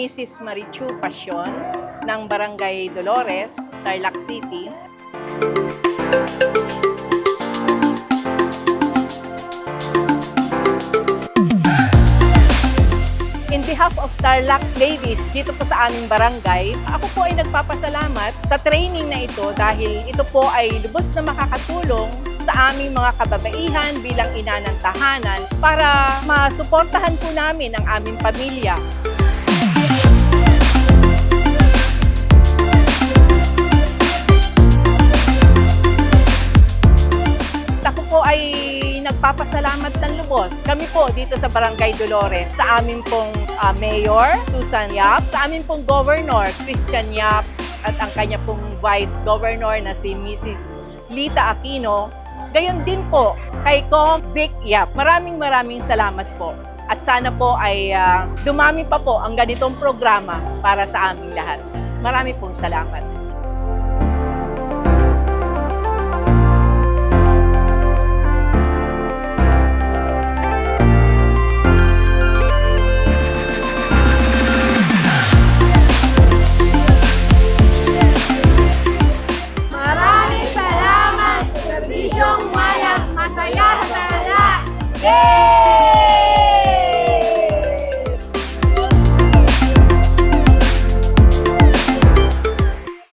Mrs. Marichu Pasyon ng Barangay Dolores, Tarlac City. In behalf of Tarlac Ladies dito po sa aming barangay, ako po ay nagpapasalamat sa training na ito dahil ito po ay lubos na makakatulong sa aming mga kababaihan bilang ina ng tahanan para masuportahan po namin ang aming pamilya. Nagpapasalamat ng lubos. Kami po dito sa Barangay Dolores, sa amin pong ah, Mayor, Susan Yap, sa amin pong Governor, Christian Yap, at ang kanya pong Vice Governor na si Mrs. Lita Aquino. Gayon din po kay Com Vic Yap. Maraming maraming salamat po. At sana po ay ah, dumami pa po ang ganitong programa para sa aming lahat. Marami pong salamat. Salamat